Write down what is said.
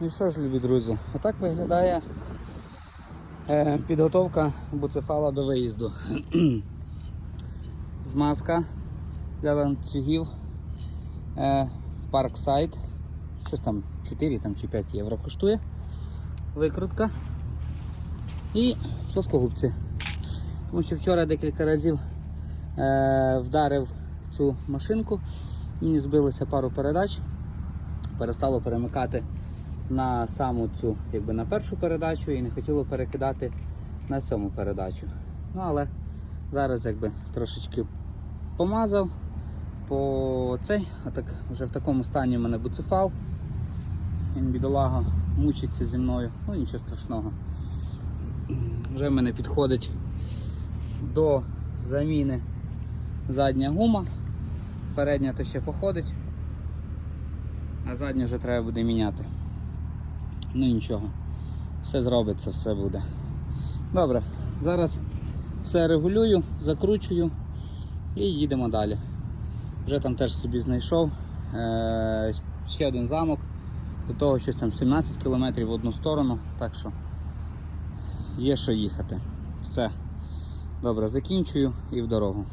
Ну що ж, любі друзі, отак виглядає е, підготовка буцефала до виїзду. Змазка для ланцюгів е, Parkside. Щось там 4 там, чи 5 євро коштує. Викрутка і плоскогубці. Тому що вчора декілька разів е, вдарив цю машинку, мені збилося пару передач, перестало перемикати на саму цю, якби на першу передачу і не хотіло перекидати на сьому передачу. Ну але зараз якби трошечки помазав по цей, отак вже в такому стані в мене буцефал. Він бідолага мучиться зі мною, ну нічого страшного. Вже в мене підходить до заміни задня гума. Передня то ще походить, а задня вже треба буде міняти. Ну нічого, все зробиться, все буде. Добре, зараз все регулюю, закручую і їдемо далі. Вже там теж собі знайшов е- ще один замок, до того щось там 17 км в одну сторону, так що є що їхати. Все. Добре, закінчую і в дорогу.